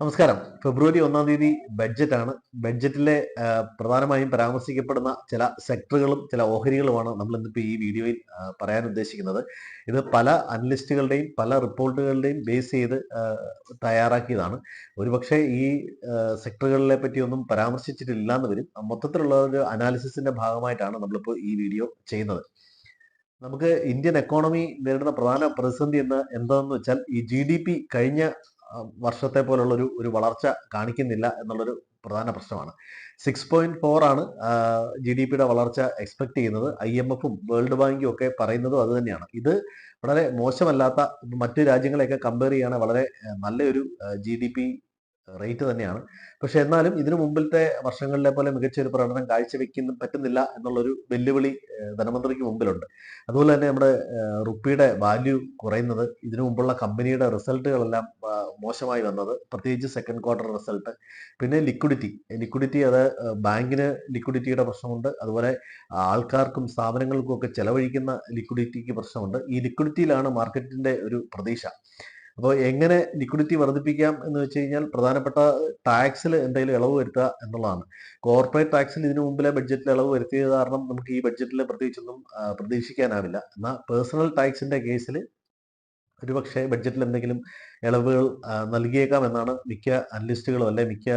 നമസ്കാരം. ഫെബ്രുവരി ഒന്നാം തീയതി ബഡ്ജറ്റാണ്. ബഡ്ജറ്റിലെ പ്രധാനമായും പരാമർശിക്കപ്പെടുന്ന ചില സെക്ടറുകളും ചില ഓഹരികളുമാണ് നമ്മൾ ഇന്നിപ്പോൾ ഈ വീഡിയോയിൽ പറയാൻ ഉദ്ദേശിക്കുന്നത്. ഇത് പല അനലിസ്റ്റുകളുടെയും പല റിപ്പോർട്ടുകളുടെയും ബേസ് ചെയ്ത് തയ്യാറാക്കിയതാണ്. ഒരുപക്ഷെ ഈ സെക്ടറുകളിലെ പറ്റിയൊന്നും പരാമർശിച്ചിട്ടില്ല എന്ന് വരും. മൊത്തത്തിലുള്ള ഒരു അനാലിസിസിന്റെ ഭാഗമായിട്ടാണ് നമ്മളിപ്പോൾ ഈ വീഡിയോ ചെയ്യുന്നത്. നമുക്ക് ഇന്ത്യൻ എക്കോണമി നേരിടുന്ന പ്രധാന പ്രതിസന്ധി എന്ന് എന്താണെന്ന് വെച്ചാൽ ഈ ജി കഴിഞ്ഞ വർഷത്തെ പോലുള്ളൊരു ഒരു വളർച്ച കാണിക്കുന്നില്ല എന്നുള്ളൊരു പ്രധാന പ്രശ്നമാണ്. സിക്സ് പോയിന്റ് ഫോർ ആണ് ജി ഡി പിയുടെ വളർച്ച എക്സ്പെക്ട് ചെയ്യുന്നത്. ഐ എം എഫും വേൾഡ് ബാങ്കും ഒക്കെ പറയുന്നതും അത് തന്നെയാണ്. ഇത് വളരെ മോശമല്ലാത്ത മറ്റു രാജ്യങ്ങളെയൊക്കെ കമ്പയർ ചെയ്യുകയാണെങ്കിൽ വളരെ നല്ലൊരു ജി ഡി പി റേറ്റ് തന്നെയാണ്. പക്ഷെ എന്നാലും ഇതിനു മുമ്പിലത്തെ വർഷങ്ങളിലെ പോലെ മികച്ച ഒരു പ്രകടനം കാഴ്ചവെക്കുന്ന പറ്റുന്നില്ല എന്നുള്ളൊരു വെല്ലുവിളി ധനമന്ത്രിക്ക് മുമ്പിലുണ്ട്. അതുപോലെ തന്നെ നമ്മുടെ റുപ്പിയുടെ വാല്യൂ കുറയുന്നത് ഇതിനു മുമ്പുള്ള കമ്പനിയുടെ റിസൾട്ടുകളെല്ലാം മോശമായി വന്നത് പ്രത്യേകിച്ച് സെക്കൻഡ് ക്വാർട്ടർ റിസൾട്ട് പിന്നെ ലിക്വിഡിറ്റി ലിക്വിഡിറ്റി അത് ബാങ്കിന് ലിക്വിഡിറ്റിയുടെ പ്രശ്നമുണ്ട്. അതുപോലെ ആൾക്കാർക്കും സ്ഥാപനങ്ങൾക്കും ഒക്കെ ചെലവഴിക്കുന്ന ലിക്വിഡിറ്റിക്ക് പ്രശ്നമുണ്ട്. ഈ ലിക്വിഡിറ്റിയിലാണ് മാർക്കറ്റിന്റെ ഒരു പ്രതീക്ഷ. അപ്പോൾ എങ്ങനെ ലിക്വിഡിറ്റി വർദ്ധിപ്പിക്കാം എന്ന് വെച്ച് കഴിഞ്ഞാൽ പ്രധാനപ്പെട്ട ടാക്സിൽ എന്തെങ്കിലും ഇളവ് വരുത്തുക എന്നുള്ളതാണ്. കോർപ്പറേറ്റ് ടാക്സിൽ ഇതിനു മുമ്പിലെ ബഡ്ജറ്റിൽ ഇളവ് വരുത്തിയത് കാരണം നമുക്ക് ഈ ബഡ്ജറ്റിൽ പ്രത്യേകിച്ചൊന്നും പ്രതീക്ഷിക്കാനാവില്ല. എന്നാൽ പേഴ്സണൽ ടാക്സിന്റെ കേസിൽ ഒരുപക്ഷെ ബഡ്ജറ്റിൽ എന്തെങ്കിലും ഇളവുകൾ നൽകിയേക്കാം എന്നാണ് മിക്ക അനലിസ്റ്റുകളും അല്ലെ മിക്ക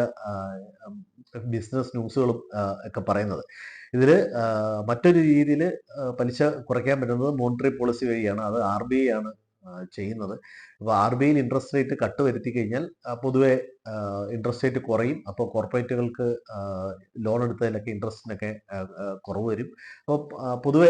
ബിസിനസ് ന്യൂസുകളും ഒക്കെ പറയുന്നത്. ഇതിൽ മറ്റൊരു രീതിയിൽ പലിശ കുറയ്ക്കാൻ പറ്റുന്നത് മോണിറ്ററി പോളിസി വഴിയാണ്. അത് ആർ ബി ഐ ആണ്. ചെയ്യുന്നത്. അപ്പോൾ ആർ ബി ഐയിൽ ഇൻട്രസ്റ്റ് റേറ്റ് കട്ട് വരുത്തി കഴിഞ്ഞാൽ പൊതുവെ ഇൻട്രസ്റ്റ് റേറ്റ് കുറയും. അപ്പോൾ കോർപ്പറേറ്റുകൾക്ക് ലോൺ എടുത്തതിലൊക്കെ ഇൻട്രസ്റ്റിനൊക്കെ കുറവ് വരും. അപ്പോൾ പൊതുവെ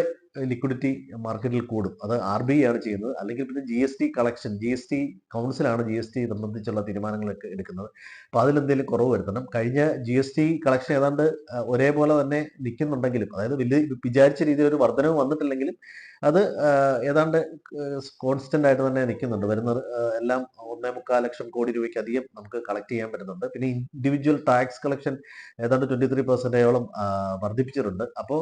ലിക്വിഡിറ്റി മാർക്കറ്റിൽ കൂടും. അത് ആർ ബി ആണ് ചെയ്യുന്നത്. അല്ലെങ്കിൽ പിന്നെ G S T collection G S T കൗൺസിലാണ് G S T സംബന്ധിച്ചുള്ള തീരുമാനങ്ങളൊക്കെ എടുക്കുന്നത്. അപ്പോൾ അതിലെന്തെങ്കിലും കുറവ് വരുത്തണം. കഴിഞ്ഞ ജി എസ് ടി കളക്ഷൻ ഏതാണ്ട് ഒരേപോലെ തന്നെ നിൽക്കുന്നുണ്ടെങ്കിലും അതായത് വലിയ വിചാരിച്ച രീതിയിൽ ഒരു വർധനവ് വന്നിട്ടില്ലെങ്കിലും അത് ഏതാണ്ട് കോൺസ്റ്റന്റ് ആയിട്ട് തന്നെ നിൽക്കുന്നുണ്ട് വരുന്നത് എല്ലാം ഒന്നേ മുക്കാൽ ലക്ഷം കോടി രൂപയ്ക്ക് അധികം നമുക്ക് കളക്ട് ചെയ്യാൻ പറ്റുന്നുണ്ട്. പിന്നെ ഇൻഡിവിജ്വൽ ടാക്സ് കളക്ഷൻ ഏതാണ്ട് ട്വന്റി ത്രീ പെർസെന്റേജോളം വർദ്ധിപ്പിച്ചിട്ടുണ്ട്. അപ്പോൾ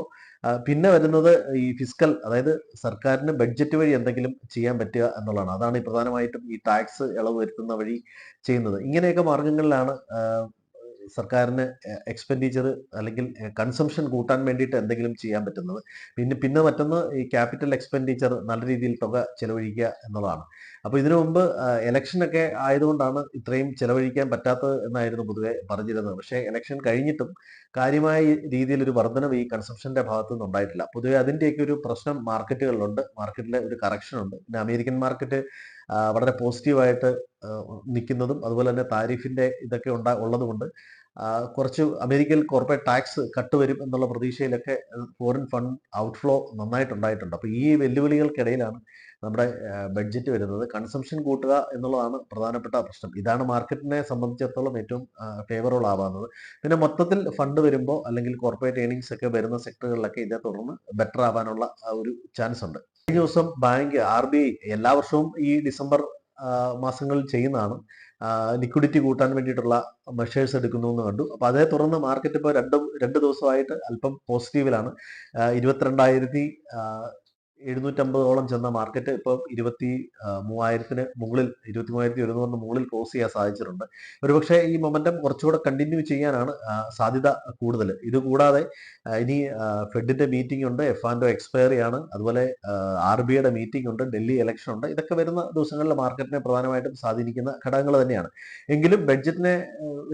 പിന്നെ വരുന്നത് ഈ ഫിസിക്കൽ അതായത് സർക്കാരിന് ബഡ്ജറ്റ് വഴി എന്തെങ്കിലും ചെയ്യാൻ പറ്റുക എന്നുള്ളതാണ്. അതാണ് പ്രധാനമായിട്ടും ഈ ടാക്സ് ഇളവ് വരുത്തുന്ന വഴി ചെയ്യുന്നത്. ഇങ്ങനെയൊക്കെ മാർഗങ്ങളിലാണ് സർക്കാരിന് എക്സ്പെൻഡിച്ചർ അല്ലെങ്കിൽ കൺസംഷൻ കൂട്ടാൻ വേണ്ടിയിട്ട് എന്തെങ്കിലും ചെയ്യാൻ പറ്റുന്നത്. പിന്നെ പിന്നെ മറ്റൊന്ന് ഈ ക്യാപിറ്റൽ എക്സ്പെൻഡിച്ചർ നല്ല രീതിയിൽ തുക ചെലവഴിക്കുക എന്നുള്ളതാണ്. അപ്പോൾ ഇതിനു മുമ്പ് ഇലക്ഷനൊക്കെ ആയതുകൊണ്ടാണ് ഇത്രയും ചെലവഴിക്കാൻ പറ്റാത്തത് എന്നായിരുന്നു പൊതുവെ പറഞ്ഞിരുന്നത്. പക്ഷേ ഇലക്ഷൻ കഴിഞ്ഞിട്ടും കാര്യമായ രീതിയിൽ ഒരു വർധനവ് ഈ കൺസംഷന്റെ ഭാഗത്തു നിന്ന് ഉണ്ടായിട്ടില്ല പൊതുവെ അതിന്റെയൊക്കെ ഒരു പ്രശ്നം മാർക്കറ്റുകളിലുണ്ട്. മാർക്കറ്റിലെ ഒരു കറക്ഷൻ ഉണ്ട്. പിന്നെ അമേരിക്കൻ മാർക്കറ്റ് വളരെ പോസിറ്റീവായിട്ട് നിൽക്കുന്നതും അതുപോലെ തന്നെ താരിഫിന്റെ ഇതൊക്കെ ഉണ്ടാ ഉള്ളതുകൊണ്ട് കുറച്ച് അമേരിക്കൻ കോർപ്പറേറ്റ് ടാക്സ് കട്ട് വരും എന്നുള്ള പ്രതീക്ഷയിലൊക്കെ ഫോറിൻ ഫണ്ട് ഔട്ട്ഫ്ലോ നന്നായിട്ടുണ്ടായിട്ടുണ്ട്. അപ്പോൾ ഈ വെല്ലുവിളികൾക്കിടയിലാണ് നമ്മുടെ ബഡ്ജറ്റ് വരുന്നത്. കൺസംഷൻ കൂട്ടുക എന്നുള്ളതാണ് പ്രധാനപ്പെട്ട പ്രശ്നം. ഇതാണ് മാർക്കറ്റിനെ സംബന്ധിച്ചിടത്തോളം ഏറ്റവും ഫേവറബിൾ ആവാവുന്നത് പിന്നെ മൊത്തത്തിൽ ഫണ്ട് വരുമ്പോൾ അല്ലെങ്കിൽ കോർപ്പറേറ്റ് ഏണിങ്സ് ഒക്കെ വരുന്ന സെക്ടറുകളിലൊക്കെ ഇതേ തുടർന്ന് ബെറ്റർ ആവാനുള്ള ഒരു ചാൻസ് ഉണ്ട്. കഴിഞ്ഞ ദിവസം ബാങ്ക് ആർ എല്ലാ വർഷവും ഈ ഡിസംബർ മാസങ്ങളിൽ ചെയ്യുന്നതാണ്. ലിക്വിഡിറ്റി കൂട്ടാൻ വേണ്ടിയിട്ടുള്ള മെഷേഴ്സ് എടുക്കുന്നു എന്ന് കണ്ടു. അപ്പോൾ അതേ തുടർന്ന് മാർക്കറ്റ് ഇപ്പോൾ രണ്ട് രണ്ട് ദിവസമായിട്ട് അല്പം പോസിറ്റീവിലാണ് ഇരുപത്തിരണ്ടായിരത്തി എഴുന്നൂറ്റമ്പതോളം ചെന്ന മാർക്കറ്റ് ഇപ്പൊ ഇരുപത്തി മൂവായിരത്തിന് മുകളിൽ ഇരുപത്തി മൂവായിരത്തി ഒരുന്നൂറിന് മുകളിൽ ക്ലോസ് ചെയ്യാൻ സാധിച്ചിട്ടുണ്ട്. ഒരുപക്ഷെ ഈ മൊമെന്റം കുറച്ചുകൂടെ കണ്ടിന്യൂ ചെയ്യാനാണ് സാധ്യത കൂടുതൽ. ഇത് കൂടാതെ ഇനി ഫെഡിന്റെ മീറ്റിംഗ് ഉണ്ട് എഫ് ആൻഡ് എക്സ്പയറി ആണ് അതുപോലെ ആർ ബി ഐയുടെ മീറ്റിംഗ് ഉണ്ട് ഡൽഹി ഇലക്ഷൻ ഉണ്ട്. ഇതൊക്കെ വരുന്ന ദിവസങ്ങളിൽ മാർക്കറ്റിനെ പ്രധാനമായിട്ടും സ്വാധീനിക്കുന്ന ഘടകങ്ങൾ തന്നെയാണ്. എങ്കിലും ബഡ്ജറ്റിനെ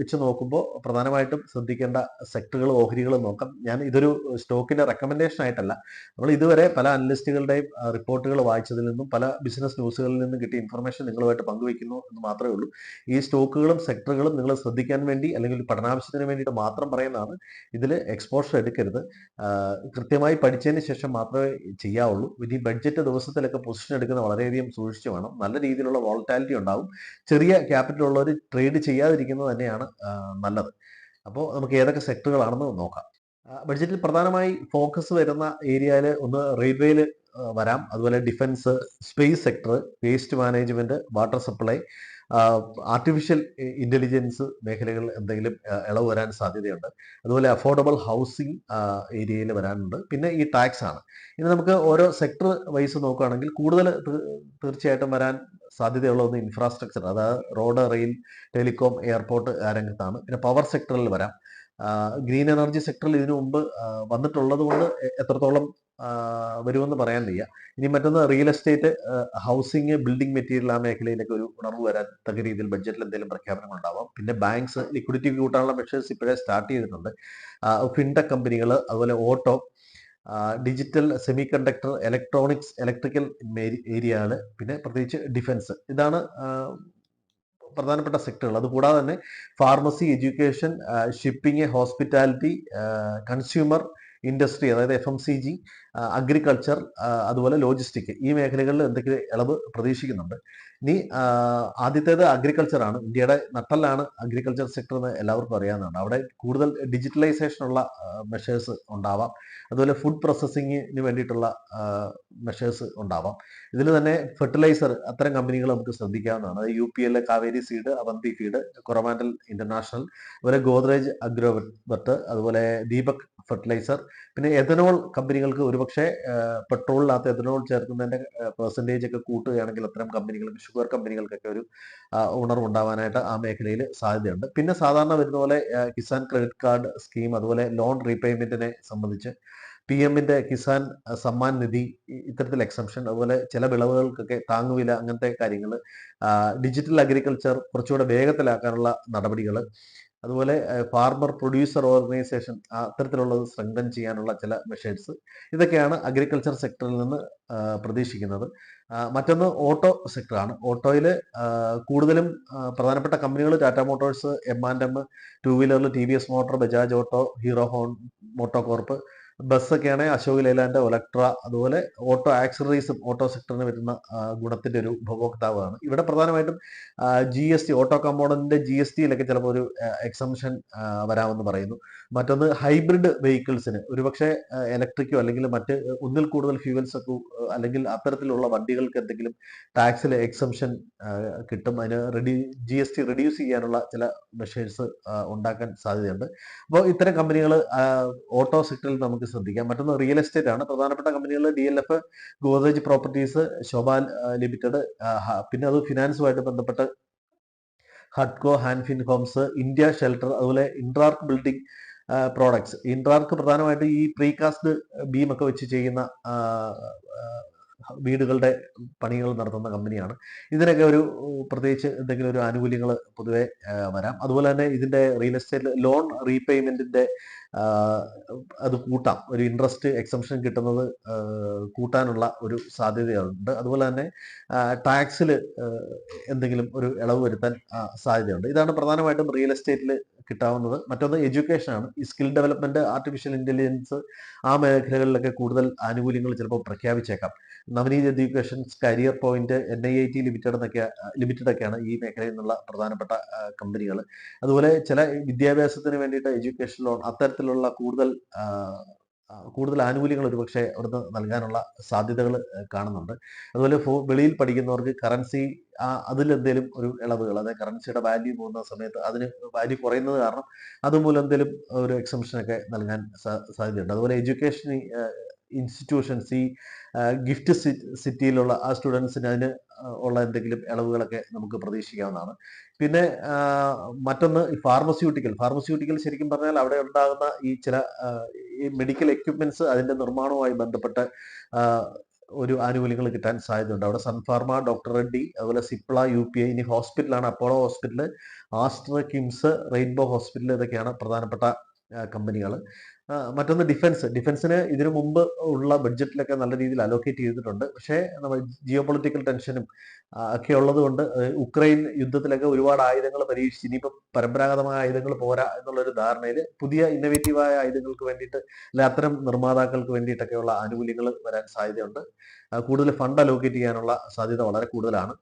വെച്ച് നോക്കുമ്പോൾ പ്രധാനമായിട്ടും ശ്രദ്ധിക്കേണ്ട സെക്ടറുകൾ ഓഹരികളും നോക്കാം. ഞാൻ ഇതൊരു സ്റ്റോക്കിന്റെ റെക്കമെൻഡേഷൻ ആയിട്ടല്ല. നമ്മൾ ഇതുവരെ പല അനലിസ്റ്റുകളുടെയും റിപ്പോർട്ടുകൾ വായിച്ചതിൽ നിന്നും പല ബിസിനസ് ന്യൂസുകളിൽ നിന്നും കിട്ടിയ ഇൻഫർമേഷൻ നിങ്ങളുമായിട്ട് പങ്കുവയ്ക്കുന്നു എന്ന് മാത്രമേ ഉള്ളൂ. ഈ സ്റ്റോക്കുകളും സെക്ടറുകളും നിങ്ങൾ ശ്രദ്ധിക്കാൻ വേണ്ടി അല്ലെങ്കിൽ പഠനാവശ്യത്തിന് വേണ്ടിയിട്ട് മാത്രം പറയുന്നതാണ്. ഇതിൽ എക്സ്പോഷർ എടുക്കരുത്. കൃത്യമായി പഠിച്ചതിന് ശേഷം മാത്രമേ ചെയ്യാവുള്ളൂ. ഇനി ബഡ്ജറ്റ് ദിവസത്തിലൊക്കെ പൊസിഷൻ എടുക്കുന്ന വളരെയധികം സൂക്ഷിച്ചു വേണം. നല്ല രീതിയിലുള്ള വോളറ്റാലിറ്റി ഉണ്ടാവും. ചെറിയ ക്യാപിറ്റൽ ഉള്ളവർ ട്രേഡ് ചെയ്യാതിരിക്കുന്നത് തന്നെയാണ് നല്ലത്. അപ്പോൾ നമുക്ക് ഏതൊക്കെ സെക്ടറുകളാണെന്ന് നോക്കാം. ബഡ്ജറ്റിൽ പ്രധാനമായി ഫോക്കസ് വരുന്ന ഏരിയയിൽ ഒന്ന് റെയിൽവേയിൽ വരാം. അതുപോലെ defence space sector waste management water supply artificial intelligence മേഖലകൾ എന്തെങ്കിലും ഇളവ് വരാൻ സാധ്യതയുണ്ട്. അതുപോലെ അഫോർഡബിൾ ഹൗസിംഗ് ഏരിയയിൽ വരാനുണ്ട്. പിന്നെ ഈ ടാക്സ് ആണ്. ഇനി നമുക്ക് ഓരോ സെക്ടർ വൈസ് നോക്കുകയാണെങ്കിൽ കൂടുതൽ തീർച്ചയായിട്ടും വരാൻ സാധ്യതയുള്ള ഒന്ന് ഇൻഫ്രാസ്ട്രക്ചർ അതായത് റോഡ് റെയിൽ ടെലികോം എയർപോർട്ട് രംഗത്താണ്. പിന്നെ പവർ സെക്ടറിൽ വരാം. ഗ്രീൻ എനർജി സെക്ടറിൽ ഇതിനു മുമ്പ് വന്നിട്ടുള്ളത് കൊണ്ട് എത്രത്തോളം വരുമെന്ന് പറയാൻ വയ്യ. ഇനി മറ്റൊന്ന് real estate housing building material ആ മേഖലയിലൊക്കെ ഒരു ഉണർവ് വരാൻ തക്ക രീതിയിൽ ബഡ്ജറ്റിൽ എന്തെങ്കിലും പ്രഖ്യാപനങ്ങൾ ഉണ്ടാവാം. പിന്നെ ബാങ്ക്സ് ലിക്വിഡിറ്റി കൂട്ടാനുള്ള മെഷേഴ്സ് ഇപ്പോഴേ സ്റ്റാർട്ട് ചെയ്തിട്ടുണ്ട്. ഫിൻടെക് കമ്പനികൾ അതുപോലെ auto digital semiconductor electronics electrical ഏരിയകൾ പിന്നെ പ്രത്യേകിച്ച് ഡിഫൻസ് ഇതാണ് പ്രധാനപ്പെട്ട സെക്ടറുകൾ അതുകൂടാതെ തന്നെ pharmacy education shipping hospitality consumer industry അതായത് F M C G agriculture അതുപോലെ ലോജിസ്റ്റിക് ഈ മേഖലകളിൽ എന്തെങ്കിലും ഇളവ് പ്രതീക്ഷിക്കുന്നുണ്ട്. ഇനി ആദ്യത്തേത് അഗ്രികൾച്ചറാണ് ഇന്ത്യയുടെ നട്ടലാണ് അഗ്രികൾച്ചർ സെക്ടർ എന്ന് എല്ലാവർക്കും അറിയാവുന്നതാണ്. അവിടെ കൂടുതൽ ഡിജിറ്റലൈസേഷൻ ഉള്ള മെഷേഴ്സ് ഉണ്ടാവാം. അതുപോലെ ഫുഡ് പ്രോസസ്സിങ്ങിന് വേണ്ടിയിട്ടുള്ള മെഷേഴ്സ് ഉണ്ടാവാം. ഇതിൽ തന്നെ ഫെർട്ടിലൈസർ അത്തരം കമ്പനികൾ നമുക്ക് ശ്രദ്ധിക്കാവുന്നതാണ്. അത് U P L Kaveri seed Avanti feed Coromandel international അതുപോലെ ഗോദ്രേജ് അഗ്രോവെറ്റ് അതുപോലെ ദീപക് ഫെർട്ടിലൈസർ പിന്നെ എഥനോൾ കമ്പനികൾക്ക് ഒരുപക്ഷെ പെട്രോളിനകത്ത് എഥനോൾ ചേർക്കുന്നതിന്റെ പെർസെന്റേജ് ഒക്കെ കൂട്ടുകയാണെങ്കിൽ അത്തരം കമ്പനികൾക്ക് ഷുഗർ കമ്പനികൾക്കൊക്കെ ഒരു ഉണർവുണ്ടാവാനായിട്ട് ആ മേഖലയിൽ സാധ്യതയുണ്ട്. പിന്നെ സാധാരണ വരുന്ന പോലെ കിസാൻ ക്രെഡിറ്റ് കാർഡ് സ്കീം അതുപോലെ ലോൺ റീപേയ്മെന്റിനെ സംബന്ധിച്ച് പി എമ്മിന്റെ കിസാൻ സമ്മാൻ നിധി ഇത്തരത്തിൽ എക്സംഷൻ അതുപോലെ ചില വിളവുകൾക്കൊക്കെ താങ്ങുവില അങ്ങനത്തെ കാര്യങ്ങൾ ഡിജിറ്റൽ അഗ്രികൾച്ചർ കുറച്ചുകൂടെ വേഗത്തിലാക്കാനുള്ള നടപടികൾ അതുപോലെ ഫാർമർ പ്രൊഡ്യൂസർ ഓർഗനൈസേഷൻ അത്തരത്തിലുള്ളത് സ്ട്രെങ്തൻ ചെയ്യാനുള്ള ചില മെഷേഴ്സ് ഇതൊക്കെയാണ് അഗ്രികൾച്ചർ സെക്ടറിൽ നിന്ന് പ്രതീക്ഷിക്കുന്നത്. മറ്റൊന്ന് ഓട്ടോ സെക്ടറാണ് ഓട്ടോയിൽ കൂടുതലും പ്രധാനപ്പെട്ട കമ്പനികൾ Tata Motors M and M two വീലറിൽ T V S motor Bajaj auto Hero horn MotoCorp ബസ്സൊക്കെയാണെങ്കിൽ അശോക് ലേലാൻഡ് ഒലക്ട്ര അതുപോലെ ഓട്ടോ ആക്സറീസും ഓട്ടോ സെക്ടറിന് വരുന്ന ഗുണത്തിന്റെ ഒരു ഉപഭോക്താവാണ്. ഇവിടെ പ്രധാനമായിട്ടും ജി എസ് ടി ഓട്ടോ കമ്പോണന്റിന്റെ ജി എസ് ടിയിലൊക്കെ ചിലപ്പോൾ ഒരു എക്സംഷൻ വരാമെന്ന് പറയുന്നു. മറ്റൊന്ന് ഹൈബ്രിഡ് വെഹിക്കിൾസിന് ഒരുപക്ഷെ ഇലക്ട്രിക്കോ അല്ലെങ്കിൽ മറ്റ് ഒന്നിൽ കൂടുതൽ ഫ്യൂവൽസ് ഒക്കെ അല്ലെങ്കിൽ അത്തരത്തിലുള്ള വണ്ടികൾക്ക് എന്തെങ്കിലും ടാക്സിൽ എക്സംഷൻ കിട്ടും. അതിന് reduce G S T reduce ചെയ്യാനുള്ള ചില മെഷേഴ്സ് ഉണ്ടാക്കാൻ സാധ്യതയുണ്ട്. അപ്പോൾ ഇത്തരം കമ്പനികൾ ഓട്ടോ സെക്ടറിൽ നമുക്ക് ശ്രദ്ധിക്കാം. മറ്റൊന്ന് റിയൽ എസ്റ്റേറ്റ് ആണ്. പ്രധാനപ്പെട്ട കമ്പനികൾ D L F Godrej properties Sobha limited പിന്നെ അത് ഫിനാൻസുമായിട്ട് ബന്ധപ്പെട്ട് ഹഡ്കോ ഹാൻഫിൻ ഹോംസ് ഇന്ത്യ ഷെൽട്ടർ അതുപോലെ ഇൻട്രാർക്ക് ബിൽഡിംഗ് പ്രോഡക്ട്സ് ഇൻട്രാർക്ക് പ്രധാനമായിട്ട് ഈ പ്രീകാസ്റ്റ് ബീം ഒക്കെ വെച്ച് ചെയ്യുന്ന വീടുകളുടെ പണികൾ നടത്തുന്ന കമ്പനിയാണ്. ഇതിനൊക്കെ ഒരു പ്രത്യേകിച്ച് എന്തെങ്കിലും ഒരു ആനുകൂല്യങ്ങൾ പൊതുവെ വരാം. അതുപോലെ തന്നെ ഇതിന്റെ റിയൽ എസ്റ്റേറ്റ് ലോൺ റീപേയ്മെന്റിന്റെ അത് കൂട്ടാം. ഒരു ഇൻട്രസ്റ്റ് എക്സംഷൻ കിട്ടുന്നത് കൂട്ടാനുള്ള ഒരു സാധ്യതയുണ്ട്. അതുപോലെ തന്നെ ടാക്സിൽ എന്തെങ്കിലും ഒരു ഇളവ് വരുത്താൻ സാധ്യതയുണ്ട്. ഇതാണ് പ്രധാനമായിട്ടും റിയൽ എസ്റ്റേറ്റിൽ കിട്ടാവുന്നത്. മറ്റൊന്ന് എഡ്യൂക്കേഷൻ ആണ്. ഈ സ്കിൽ ഡെവലപ്മെന്റ് ആർട്ടിഫിഷ്യൽ ഇന്റലിജൻസ് ആ മേഖലകളിലൊക്കെ കൂടുതൽ ആനുകൂല്യങ്ങൾ ചിലപ്പോൾ പ്രഖ്യാപിച്ചേക്കാം. Navneet educations career point N I I T limited എന്നൊക്കെ ലിമിറ്റഡ് ഒക്കെയാണ് ഈ മേഖലയിൽ നിന്നുള്ള പ്രധാനപ്പെട്ട കമ്പനികൾ അതുപോലെ ചില വിദ്യാഭ്യാസത്തിന് വേണ്ടിയിട്ട് എഡ്യൂക്കേഷൻ ലോൺ അത്തരത്തിലുള്ള കൂടുതൽ കൂടുതൽ ആനുകൂല്യങ്ങൾ ഒരുപക്ഷെ അവിടുന്ന് നൽകാനുള്ള സാധ്യതകൾ കാണുന്നുണ്ട്. അതുപോലെ വെളിയിൽ പഠിക്കുന്നവർക്ക് കറൻസി അതിൽ എന്തെങ്കിലും ഒരു ഇളവുകൾ അതായത് കറൻസിയുടെ വാല്യൂ പോകുന്ന സമയത്ത് അതിന് വാല്യൂ കുറയുന്നത് കാരണം അതുമൂലം എന്തെങ്കിലും ഒരു എക്സംഷനൊക്കെ നൽകാൻ സാധ്യതയുണ്ട്. അതുപോലെ എഡ്യൂക്കേഷൻ ഇൻസ്റ്റിറ്റ്യൂഷൻസ് ഈ ഗിഫ്റ്റ് സിറ്റിയിലുള്ള ആ സ്റ്റുഡൻസിന് അതിന് ഉള്ള എന്തെങ്കിലും ഇളവുകളൊക്കെ നമുക്ക് പ്രതീക്ഷിക്കാവുന്നതാണ്. പിന്നെ മറ്റൊന്ന് ഈ ഫാർമസ്യൂട്ടിക്കൽ ഫാർമസ്യൂട്ടിക്കൽ ശരിക്കും പറഞ്ഞാൽ അവിടെ ഉണ്ടാകുന്ന ഈ ചില ഈ മെഡിക്കൽ എക്യുപ്മെന്റ്സ് അതിന്റെ നിർമ്മാണവുമായി ബന്ധപ്പെട്ട് ഒരു ആനുകൂല്യങ്ങൾ കിട്ടാൻ സാധ്യതയുണ്ട്. അവിടെ സൺഫാർമ ഡോക്ടർ റെഡ്ഡി അതുപോലെ സിപ്ല യു പി ഐ ഇനി ഹോസ്പിറ്റലാണ് Apollo hospital Aster KIMS rainbow hospital ഇതൊക്കെയാണ് പ്രധാനപ്പെട്ട കമ്പനികൾ മറ്റൊന്ന് ഡിഫൻസ്. ഡിഫൻസിന് ഇതിനു മുമ്പ് ഉള്ള ബഡ്ജറ്റിലൊക്കെ നല്ല രീതിയിൽ അലോക്കേറ്റ് ചെയ്തിട്ടുണ്ട്. പക്ഷേ നമ്മൾ ജിയോ പൊളിറ്റിക്കൽ ടെൻഷനും ഒക്കെ ഉള്ളത് കൊണ്ട് ഏഹ്, ഉക്രൈൻ യുദ്ധത്തിലൊക്കെ ഒരുപാട് ആയുധങ്ങൾ പരീക്ഷിച്ച് ഇനിയിപ്പോൾ പരമ്പരാഗതമായ ആയുധങ്ങൾ പോരാ എന്നുള്ളൊരു ധാരണയിൽ പുതിയ ഇന്നവേറ്റീവായ ആയുധങ്ങൾക്ക് വേണ്ടിയിട്ട് അല്ലെ അത്തരം നിർമ്മാതാക്കൾക്ക് വേണ്ടിയിട്ടൊക്കെയുള്ള ആനുകൂല്യങ്ങൾ വരാൻ സാധ്യതയുണ്ട്. കൂടുതൽ ഫണ്ട് അലോക്കേറ്റ് ചെയ്യാനുള്ള സാധ്യത വളരെ കൂടുതലാണ്.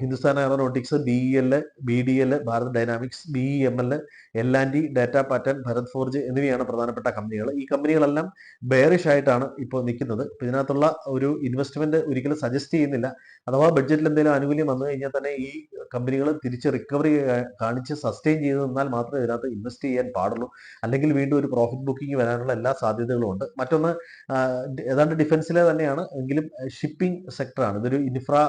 Hindustan aeronautics B E L B D L Bharat dynamics B E M L L and data pattern Bharat forge എന്നിവയാണ് പ്രധാനപ്പെട്ട കമ്പനികൾ ഈ കമ്പനികളെല്ലാം ബെയറിഷ് ആയിട്ടാണ് ഇപ്പോൾ നിൽക്കുന്നത്. ഇതിനകത്തുള്ള ഒരു ഇൻവെസ്റ്റ്മെന്റ് ഒരിക്കലും സജസ്റ്റ് ചെയ്യുന്നില്ല. അഥവാ ബഡ്ജറ്റിൽ എന്തെങ്കിലും ആനുകൂല്യം വന്നു കഴിഞ്ഞാൽ തന്നെ ഈ കമ്പനികൾ തിരിച്ച് റിക്കവറി കാണിച്ച് സസ്റ്റെയിൻ ചെയ്ത് നിന്നാൽ മാത്രമേ ഇതിനകത്ത് ഇൻവെസ്റ്റ് ചെയ്യാൻ പാടുള്ളൂ. അല്ലെങ്കിൽ വീണ്ടും ഒരു പ്രോഫിറ്റ് ബുക്കിംഗ് വരാനുള്ള എല്ലാ സാധ്യതകളും ഉണ്ട്. മറ്റൊന്ന് ഏതാണ്ട് ഡിഫൻസിലെ തന്നെയാണ്. എങ്കിലും ഷിപ്പിംഗ് സെക്ടറാണ് ഇതൊരു ഇൻഫ്രാ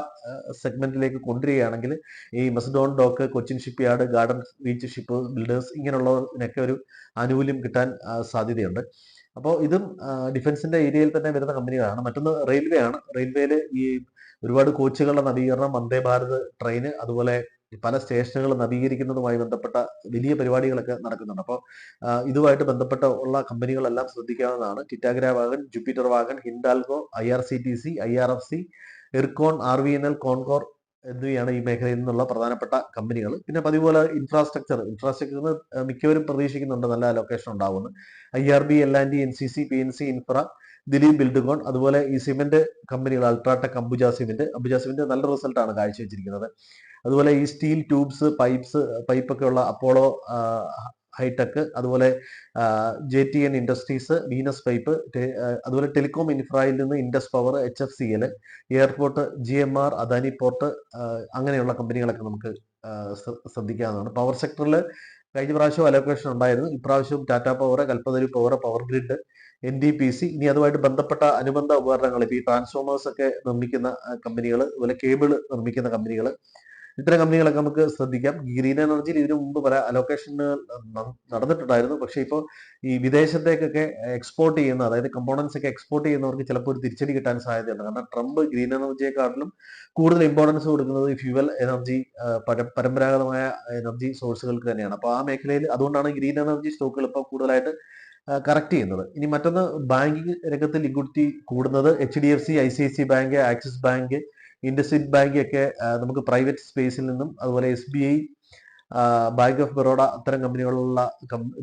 സെഗ്മെന്റിലേക്ക് കൊണ്ടുവരികയാണെങ്കിൽ ഈ Mazagon dock Cochin shipyard garden beach shipbuilders ഇങ്ങനെയുള്ളതിനൊക്കെ ഒരു ആനുകൂല്യം കിട്ടാൻ സാധ്യതയുണ്ട്. അപ്പോൾ ഇതും ഡിഫൻസിന്റെ ഏരിയയിൽ തന്നെ വരുന്ന കമ്പനികളാണ്. മറ്റൊന്ന് റെയിൽവേ ആണ് റെയിൽവേയിൽ ഈ ഒരുപാട് കോച്ചുകളുടെ നവീകരണം വന്ദേ ഭാരത് ട്രെയിന് അതുപോലെ പല സ്റ്റേഷനുകൾ നവീകരിക്കുന്നതുമായി ബന്ധപ്പെട്ട വലിയ പരിപാടികളൊക്കെ നടക്കുന്നുണ്ട്. അപ്പോൾ ഇതുമായിട്ട് ബന്ധപ്പെട്ട ഉള്ള കമ്പനികളെല്ലാം ശ്രദ്ധിക്കാവുന്നതാണ്. Titagarh wagon Jupiter wagon Hindalco I R C T C I R F C Ircon R V N L Concor എന്നിവയാണ് ഈ മേഖലയിൽ നിന്നുള്ള പ്രധാനപ്പെട്ട കമ്പനികൾ. പിന്നെ പതിപോലെ ഇൻഫ്രാസ്ട്രക്ചർ. ഇൻഫ്രാസ്ട്രക്ചർ മിക്കവരും പ്രതീക്ഷിക്കുന്നുണ്ട് നല്ല ലൊക്കേഷൻ ഉണ്ടാവുമെന്ന്. I R B L and N C C P N C infra Dilip Buildcon അതുപോലെ ഈ സിമെന്റ് കമ്പനികൾ UltraTech Ambuja cement. Ambuja cement നല്ല റിസൾട്ടാണ് കാഴ്ചവെച്ചിരിക്കുന്നത്. അതുപോലെ ഈ സ്റ്റീൽ ട്യൂബ്സ് പൈപ്സ് പൈപ്പൊക്കെ ഉള്ള അപ്പോളോ ഹൈടെക് അതുപോലെ J T N industries Venus pipe അതുപോലെ ടെലികോം ഇൻഫ്രയിൽ നിന്ന് Indus power H F C L airport G M R Adani port അങ്ങനെയുള്ള കമ്പനികളൊക്കെ നമുക്ക് ശ്രദ്ധിക്കാവുന്നതാണ്. പവർ സെക്ടറിൽ കഴിഞ്ഞ പ്രാവശ്യം അലോക്കേഷൻ ഉണ്ടായിരുന്നു. ഇപ്രാവശ്യം Tata power Kalpataru power power grid N D P C ഇനി അതുമായിട്ട് ബന്ധപ്പെട്ട അനുബന്ധ ഉപകരണങ്ങൾ ഇപ്പോൾ ഈ ട്രാൻസ്ഫോമേഴ്സ് ഒക്കെ നിർമ്മിക്കുന്ന കമ്പനികൾ അതുപോലെ കേബിൾ നിർമ്മിക്കുന്ന കമ്പനികൾ ഇത്തരം കമ്പനികളൊക്കെ നമുക്ക് ശ്രദ്ധിക്കാം. ഗ്രീൻ എനർജിയിൽ ഇതിനു മുമ്പ് പല അലോക്കേഷൻ നടന്നിട്ടുണ്ടായിരുന്നു. പക്ഷേ ഇപ്പോൾ ഈ വിദേശത്തേക്കൊക്കെ എക്സ്പോർട്ട് ചെയ്യുന്ന അതായത് കമ്പോണൻസ് ഒക്കെ എക്സ്പോർട്ട് ചെയ്യുന്നവർക്ക് ചിലപ്പോൾ ഒരു തിരിച്ചടി കിട്ടാൻ സാധ്യതയുണ്ട്. കാരണം ട്രംപ് ഗ്രീൻ എനർജിയെക്കാട്ടിലും കൂടുതൽ ഇമ്പോർട്ടൻസ് കൊടുക്കുന്നത് ഫ്യൂവൽ എനർജി പരമ്പരാഗതമായ എനർജി സോഴ്സുകൾക്ക് തന്നെയാണ്. അപ്പോൾ ആ മേഖലയിൽ അതുകൊണ്ടാണ് ഗ്രീൻ എനർജി സ്റ്റോക്കുകൾ ഇപ്പോൾ കൂടുതലായിട്ട് കറക്റ്റ് ചെയ്യുന്നത്. ഇനി മറ്റൊന്ന് ബാങ്കിങ് രംഗത്ത് ലിക്വിഡിറ്റി കൂടുന്നത് H D F C I C I C bank Axis bank IndusInd bank ഒക്കെ നമുക്ക് പ്രൈവറ്റ് സ്പേസിൽ നിന്നും അതുപോലെ S B I bank of Baroda അത്തരം കമ്പനികളുള്ള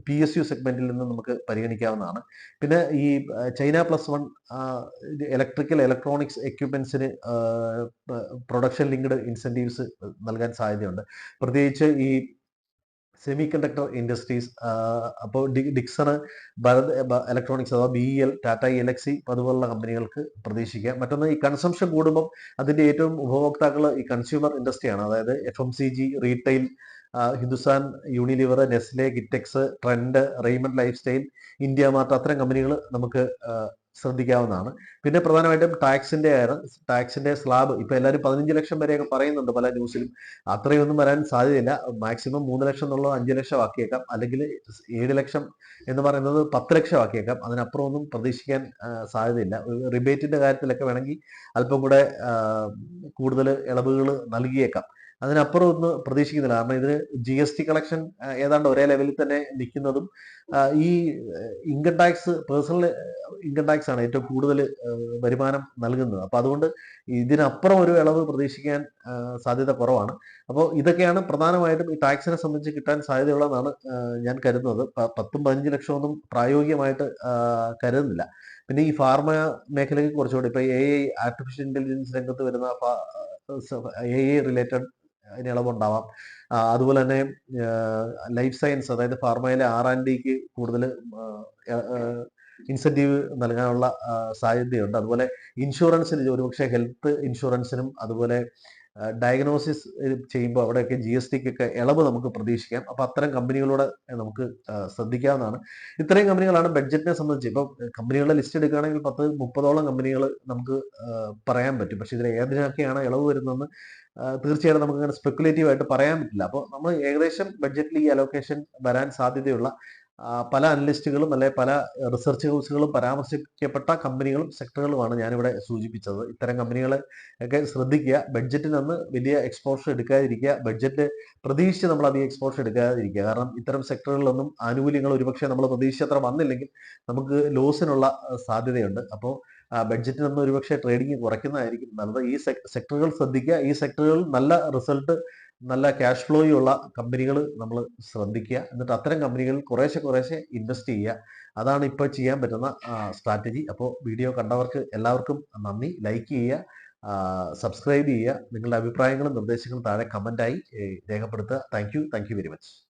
പി എസ് യു സെഗ്മെന്റിൽ നിന്നും നമുക്ക് പരിഗണിക്കാവുന്നതാണ്. പിന്നെ ഈ China plus one electrical electronics എക്യുപ്മെന്റ്സിന് production linked incentives നൽകാൻ സാധ്യതയുണ്ട്. പ്രത്യേകിച്ച് ഈ സെമി കണ്ടക്ടർ ഇൻഡസ്ട്രീസ് അപ്പോൾ ഡിക്സണ് ഭരത് ഇലക്ട്രോണിക്സ് അഥവാ ബി എൽ ടാറ്റ എലക്സി അതുപോലുള്ള കമ്പനികൾക്ക് പ്രതീക്ഷിക്കാം മറ്റൊന്ന് ഈ കൺസംഷൻ കൂടുമ്പം അതിന്റെ ഏറ്റവും ഉപഭോക്താക്കൾ ഈ കൺസ്യൂമർ ഇൻഡസ്ട്രിയാണ് അതായത് F M C G retail Hindustan Unilever Nestle ഗിറ്റെക്സ് Trent Raymond lifestyle India mart അത്തരം കമ്പനികൾ നമുക്ക് ശ്രദ്ധിക്കാവുന്നതാണ്. പിന്നെ പ്രധാനമായിട്ടും ടാക്സിന്റെ ടാക്സിന്റെ സ്ലാബ് ഇപ്പൊ എല്ലാവരും പതിനഞ്ച് ലക്ഷം വരെയൊക്കെ പറയുന്നുണ്ട് പല ന്യൂസിലും. അത്രയൊന്നും വരാൻ സാധ്യതയില്ല. മാക്സിമം മൂന്ന് ലക്ഷം എന്നുള്ളത് അഞ്ച് ലക്ഷം ആക്കിയേക്കാം. അല്ലെങ്കിൽ ഏഴ് ലക്ഷം എന്ന് പറയുന്നത് പത്ത് ലക്ഷം ആക്കിയേക്കാം. അതിനപ്പുറം ഒന്നും പ്രതീക്ഷിക്കാൻ സാധ്യതയില്ല. റിബേറ്റിന്റെ കാര്യത്തിലൊക്കെ വേണമെങ്കിൽ അല്പം കൂടെ കൂടുതൽ ഇളവുകൾ നൽകിയേക്കാം. അതിനപ്പുറം ഒന്ന് പ്രതീക്ഷിക്കുന്നില്ല. കാരണം ഇതിന് ജി എസ് ടി കളക്ഷൻ ഏതാണ്ട് ഒരേ ലെവലിൽ തന്നെ നിൽക്കുന്നതും ഈ income tax personal income tax ആണ് ഏറ്റവും കൂടുതൽ വരുമാനം നൽകുന്നത്. അപ്പൊ അതുകൊണ്ട് ഇതിനപ്പുറം ഒരു ഇളവ് പ്രതീക്ഷിക്കാൻ സാധ്യത കുറവാണ്. അപ്പോൾ ഇതൊക്കെയാണ് പ്രധാനമായിട്ടും ഈ ടാക്സിനെ സംബന്ധിച്ച് കിട്ടാൻ സാധ്യതയുള്ളതെന്നാണ് ഞാൻ കരുതുന്നത്. പത്തും പതിനഞ്ച് ലക്ഷമൊന്നും പ്രായോഗികമായിട്ട് കരുതുന്നില്ല. പിന്നെ ഈ ഫാർമ മേഖലയ്ക്ക് കുറച്ചുകൂടി ഇപ്പൊ എ ഐ ആർട്ടിഫിഷ്യൽ ഇന്റലിജൻസ് രംഗത്ത് വരുന്ന എ ഐ റിലേറ്റഡ് അതിന് ഇളവുണ്ടാവാം. അതുപോലെ തന്നെ ലൈഫ് സയൻസ് അതായത് ഫാർമയിലെ ആർ ആൻഡ് ഡിക്ക് കൂടുതൽ ഇൻസെന്റീവ് നൽകാനുള്ള സാധ്യതയുണ്ട്. അതുപോലെ ഇൻഷുറൻസിന് ഒരുപക്ഷെ ഹെൽത്ത് ഇൻഷുറൻസിനും അതുപോലെ ഡയഗ്നോസിസ് ചെയ്യുമ്പോൾ അവിടെയൊക്കെ ജി എസ് ടിക്കൊക്കെ ഇളവ് നമുക്ക് പ്രതീക്ഷിക്കാം. അപ്പൊ അത്തരം കമ്പനികളോട് നമുക്ക് ശ്രദ്ധിക്കാവുന്നതാണ്. ഇത്രയും കമ്പനികളാണ് ബഡ്ജറ്റിനെ സംബന്ധിച്ച്. ഇപ്പൊ കമ്പനികളുടെ ലിസ്റ്റ് എടുക്കുകയാണെങ്കിൽ പത്ത് മുപ്പതോളം കമ്പനികൾ നമുക്ക് പറയാൻ പറ്റും. പക്ഷെ ഇതിൽ ഏതിനൊക്കെയാണ് ഇളവ് വരുന്നതെന്ന് തീർച്ചയായിട്ടും നമുക്ക് അങ്ങനെ സ്പെക്കുലേറ്റീവ് ആയിട്ട് പറയാൻ പറ്റില്ല. അപ്പോൾ നമ്മൾ ഏകദേശം ബഡ്ജറ്റിൽ ഈ അലോക്കേഷൻ വരാൻ സാധ്യതയുള്ള പല അനലിസ്റ്റുകളും അല്ലെ പല റിസർച്ച് ഹൗസുകളും പരാമർശിക്കപ്പെട്ട കമ്പനികളും സെക്ടറുകളുമാണ് ഞാനിവിടെ സൂചിപ്പിച്ചത്. ഇത്തരം കമ്പനികളെ ഒക്കെ ശ്രദ്ധിക്കുക. ബഡ്ജറ്റിൽ നിന്ന് വലിയ എക്സ്പോഷർ എടുക്കാതിരിക്കുക. ബഡ്ജറ്റ് പ്രതീക്ഷിച്ച് നമ്മൾ അധികം എക്സ്പോഷർ എടുക്കാതിരിക്കുക. കാരണം ഇത്തരം സെക്ടറുകളിലൊന്നും ആനുകൂല്യങ്ങൾ ഒരുപക്ഷെ നമ്മൾ പ്രതീക്ഷിച്ചത്ര വന്നില്ലെങ്കിൽ നമുക്ക് ലോസിനുള്ള സാധ്യതയുണ്ട്. അപ്പോൾ ബഡ്ജറ്റിൽ നമ്മൾ ഒരുപക്ഷെ ട്രേഡിംഗ് കുറയ്ക്കുന്നതായിരിക്കും നല്ലത്. ഈ സെക്ടറുകൾ ശ്രദ്ധിക്കുക. ഈ സെക്ടറുകളിൽ നല്ല റിസൾട്ട് നല്ല ക്യാഷ് ഫ്ലോയുള്ള കമ്പനികൾ നമ്മൾ ശ്രദ്ധിക്കുക. എന്നിട്ട് അത്തരം കമ്പനികളിൽ കുറേശ്ശെ കുറേശ്ശെ ഇൻവെസ്റ്റ് ചെയ്യുക. അതാണ് ഇപ്പോൾ ചെയ്യാൻ പറ്റുന്ന സ്ട്രാറ്റജി. അപ്പോൾ വീഡിയോ കണ്ടവർക്ക് എല്ലാവർക്കും നന്ദി. ലൈക്ക് ചെയ്യുക സബ്സ്ക്രൈബ് ചെയ്യുക. നിങ്ങളുടെ അഭിപ്രായങ്ങളും നിർദ്ദേശങ്ങളും താഴെ കമന്റായി രേഖപ്പെടുത്തുക. Thank you. Thank you very much.